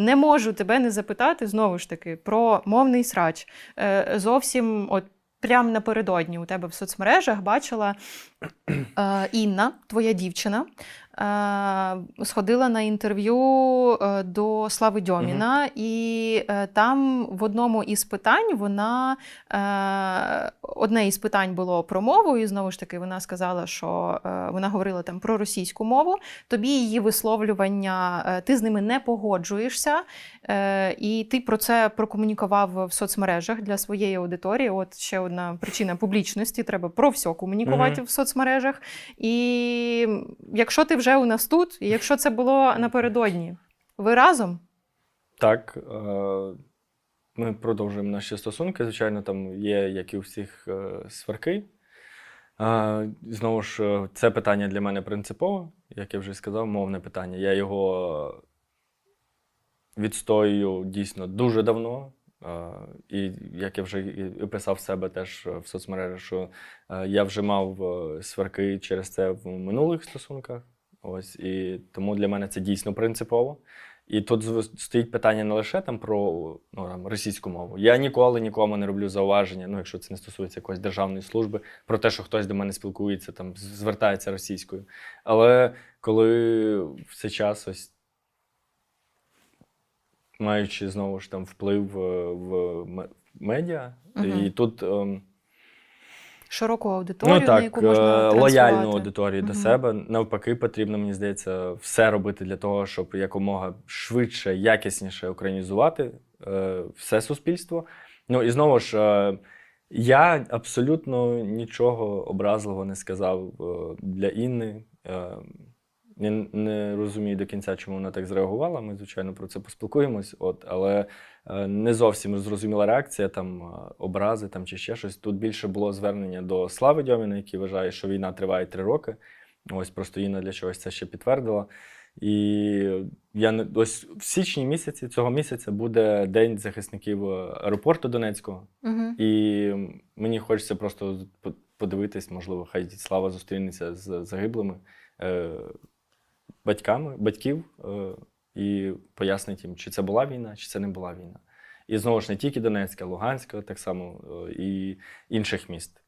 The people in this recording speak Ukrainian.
не можу тебе не запитати знову ж таки про мовний срач. Е, Зовсім от. Прямо напередодні у тебе в соцмережах бачила е, Інна, твоя дівчина, сходила на інтерв'ю е, до Слави Дьоміна, і е, там в одному із питань вона е, одне із питань було про мову, і знову ж таки вона сказала, що е, вона говорила там про російську мову. Тобі її висловлювання, е, ти з ними не погоджуєшся, е, і ти про це прокомунікував в соцмережах для своєї аудиторії. От ще одна причина публічності: треба про все комунікувати Мгм. в соцмережах. І якщо ти вже у нас тут, і якщо це було напередодні, ви разом? Так, е, ми продовжуємо наші стосунки. Звичайно, там є, як і у всіх, е, сварки. Е, Знову ж, це питання для мене принципове, як я вже сказав, мовне питання. Я його відстоюю дійсно дуже давно. І як я вже і писав себе теж в соцмережах, що я вже мав сварки через це в минулих стосунках. Ось, і тому для мене це дійсно принципово. І тут стоїть питання не лише там про ну, там, російську мову. Я ніколи нікому не роблю зауваження, ну якщо це не стосується якоїсь державної служби, про те, що хтось до мене спілкується, там звертається російською. Але коли в цей час ось маючи знову ж там вплив е, в медіа, Мгм. і тут. ем, Широку аудиторію, ну на яку можна е, лояльну аудиторію до себе. Навпаки, потрібно, мені здається, все робити для того, щоб якомога швидше, якісніше українізувати е, все суспільство. Ну і знову ж, е, я абсолютно нічого образливого не сказав е, для Інни. Я не розумію до кінця, чому вона так зреагувала. Ми, звичайно, про це поспілкуємось. От, але е, не зовсім зрозуміла реакція, там е, образи там, чи ще щось. Тут більше було звернення до Слави Дьоміна, який вважає, що війна триває три роки. Ось просто Інна для чогось це ще підтвердила. І я не ось в січні місяці цього місяця буде День захисників аеропорту Донецького. Мгм. І мені хочеться просто подивитись, можливо, хай Слава зустрінеться з загиблими е, батьками, батьків е, і пояснить їм, чи це була війна, чи це не була війна. І знову ж не тільки Донецька, Луганська, так само е, і інших міст.